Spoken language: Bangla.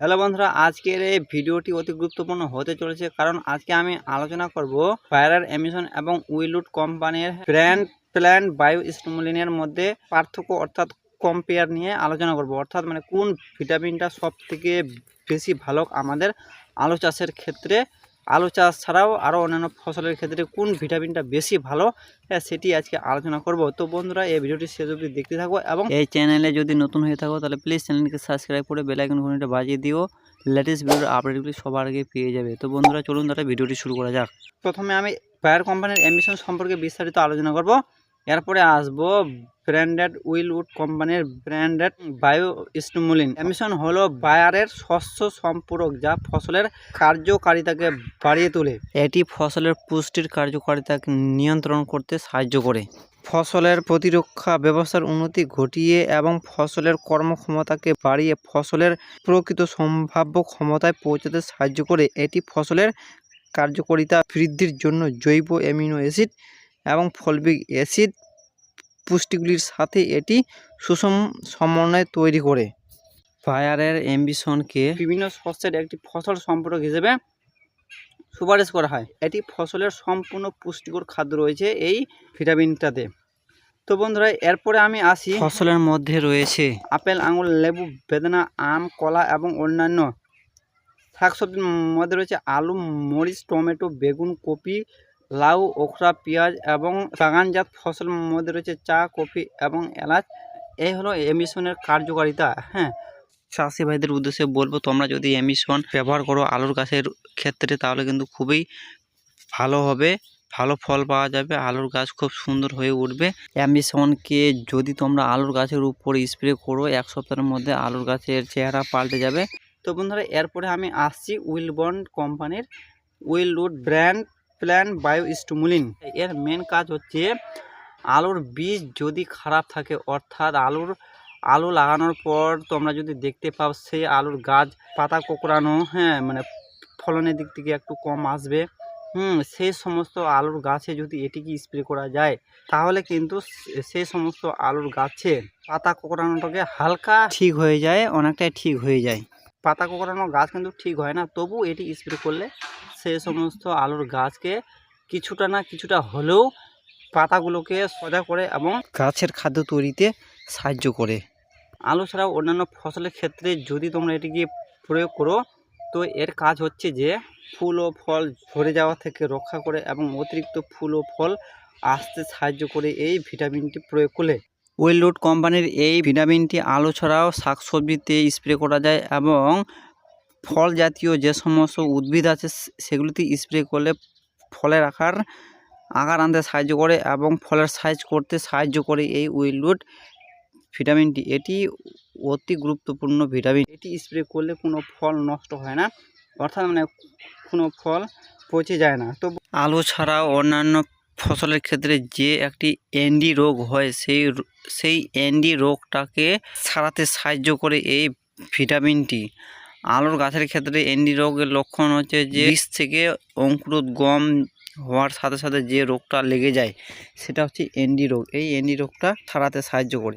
হ্যালো বন্ধুরা, আজকের এই ভিডিওটি অতি গুরুত্বপূর্ণ হতে চলেছে কারণ আজকে আমি আলোচনা করব ফায়ার এমিশন এবং উইলুড কোম্পানির ব্র্যান্ড প্ল্যান বায়ু স্টিমুলিনের মধ্যে পার্থক্য অর্থাৎ কম্পেয়ার নিয়ে আলোচনা করব। অর্থাৎ মানে কোন ভিটামিনটা সব থেকে বেশি ভালো আমাদের আলু চাষের ক্ষেত্রে আলু চাষ ছাড়াও আরও অন্যান্য ফসলের ক্ষেত্রে কোন ভিটামিনটা বেশি ভালো হ্যাঁ সেটি আজকে আলোচনা করব। তো বন্ধুরা এই ভিডিওটি শেষ অবধি দেখতে থাকো এবং এই চ্যানেলে যদি নতুন হয়ে থাকো তাহলে প্লিজ চ্যানেলকে সাবস্ক্রাইব করে বেলাইকন ঘণ্টা বাজিয়ে দিও। লেটেস্ট ভিডিওর আপডেটগুলি সবার আগে পেয়ে যাবে। তো বন্ধুরা চলুন তাহলে ভিডিওটি শুরু করা যাক। প্রথমে আমি ফায়ার কোম্পানির এমিশন সম্পর্কে বিস্তারিত আলোচনা করব। এরপরে আসব ব্র্যান্ডেড উইলউড কোম্পানির ব্র্যান্ডেড বায়ো স্টিমুলিন এমিশন হলো বায়ারের শস্য সম্পূরক যা ফসলের কার্যকারিতাকে বাড়িয়ে তোলে। এটি ফসলের পুষ্টির কার্যকারিতাকে নিয়ন্ত্রণ করতে সাহায্য করে। ফসলের প্রতিরক্ষা ব্যবস্থার উন্নতি ঘটিয়ে এবং ফসলের কর্মক্ষমতাকে বাড়িয়ে ফসলের প্রকৃত সম্ভাব্য ক্ষমতায় পৌঁছাতে সাহায্য করে। এটি ফসলের কার্যকারিতা বৃদ্ধির জন্য জৈব অ্যামিনো অ্যাসিড এবং ফলবিক অ্যাসিড পুষ্টিগুলির সাথে এটি সুষম সমন্বয় তৈরি করে। ফায়ারের অ্যাম্বিশনকে বিভিন্ন শস্যের একটি ফসল সম্পর্ক হিসেবে সুপারিশ করা হয়। এটি ফসলের সম্পূর্ণ পুষ্টিকর খাদ্য রয়েছে এই ভিটামিনটাতে। তো বন্ধুরা এরপরে আমি আসি। ফসলের মধ্যে রয়েছে আপেল আঙুর লেবু বেদানা আম কলা এবং অন্যান্য শাকসবজির মধ্যে রয়েছে আলু মরিচ টমেটো বেগুন কপি লাউ, ওখরা, পেঁয়াজ এবং বাগানজাত ফসলের মধ্যে রয়েছে চা, কফি এবং এলাচ। এই হলো এমিশনের কার্যকারিতা হ্যাঁ। চাষি ভাইদের উদ্দেশ্যে বলব, তোমরা যদি এমিশন ব্যবহার করো আলুর গাছের ক্ষেত্রে, তাহলে কিন্তু খুবই ভালো হবে। ভালো ফল পাওয়া যাবে, আলুর গাছ খুব সুন্দর হয়ে উঠবে। অ্যাম্বিশনকে যদি তোমরা আলুর গাছের উপরে স্প্রে করো, এক সপ্তাহের মধ্যে আলুর গাছের চেহারা পাল্টে যাবে। তো বন্ধুরা, এরপরে আমি আসছি উইলবন্ড কোম্পানির Wilwood brand plan bio stimulant এর মেন কাজ হচ্ছে আলুর বীজ যদি খারাপ থাকে, অর্থাৎ আলুর, আলু লাগানোর পর তোমরা যদি দেখতে পাও সেই আলুর গাছ, পাতা কোকড়ানো হ্যাঁ মানে ফলনের দিক থেকে একটু কম আসবে, হুম, সেই সমস্ত আলুর গাছে যদি এটিকে স্প্রে করা যায়, তাহলে কিন্তু সেই সমস্ত আলুর গাছে পাতা কোকড়ানোটাকে হালকা ঠিক হয়ে যায়, অনেকটাই ঠিক হয়ে যায়। পাতা কোকড়ানো গাছ কিন্তু ঠিক হয় না তবু এটি স্প্রে করলে সেই সমস্ত আলুর গাছকে কিছুটা না কিছুটা হলেও পাতাগুলোকে সজা করে এবং গাছের খাদ্য তৈরিতে সাহায্য করে। আলু ছাড়াও অন্যান্য ফসলের ক্ষেত্রে যদি তোমরা এটিকে প্রয়োগ করো তো এর কাজ হচ্ছে যে ফুল ও ফল ঝরে যাওয়া থেকে রক্ষা করে এবং অতিরিক্ত ফুল ও ফল আসতে সাহায্য করে এই ভিটামিনটি প্রয়োগ করলে। ওয়েলরুট কোম্পানির এই ভিটামিনটি আলু ছাড়াও শাকসবজিতে স্প্রে করা যায় এবং ফল জাতীয় যে সমস্ত উদ্ভিদ আছে সেগুলিতে স্প্রে করলে ফলের আকার আকার আনতে সাহায্য করে এবং ফলের সাইজ করতে সাহায্য করে এই উইলউড ভিটামিনটি এটি অতি গুরুত্বপূর্ণ ভিটামিন এটি স্প্রে করলে কোনো ফল নষ্ট হয় না, অর্থাৎ মানে কোনো ফল পচে যায় না। তো আলু ছাড়াও অন্যান্য ফসলের ক্ষেত্রে যে একটি অ্যান্ডি রোগ হয়, সেই সেই অ্যান্ডি রোগটাকে সারাতে সাহায্য করে এই ভিটামিনটি আলুর গাছের ক্ষেত্রে এন্ডি রোগের লক্ষণ হচ্ছে যে বীজ থেকে অঙ্কুরোদ্গম হওয়ার সাথে সাথে যে রোগটা লেগে যায়, সেটা হচ্ছে এন্ডি রোগ। এই এন্ডি রোগটা সারাতে সাহায্য করে।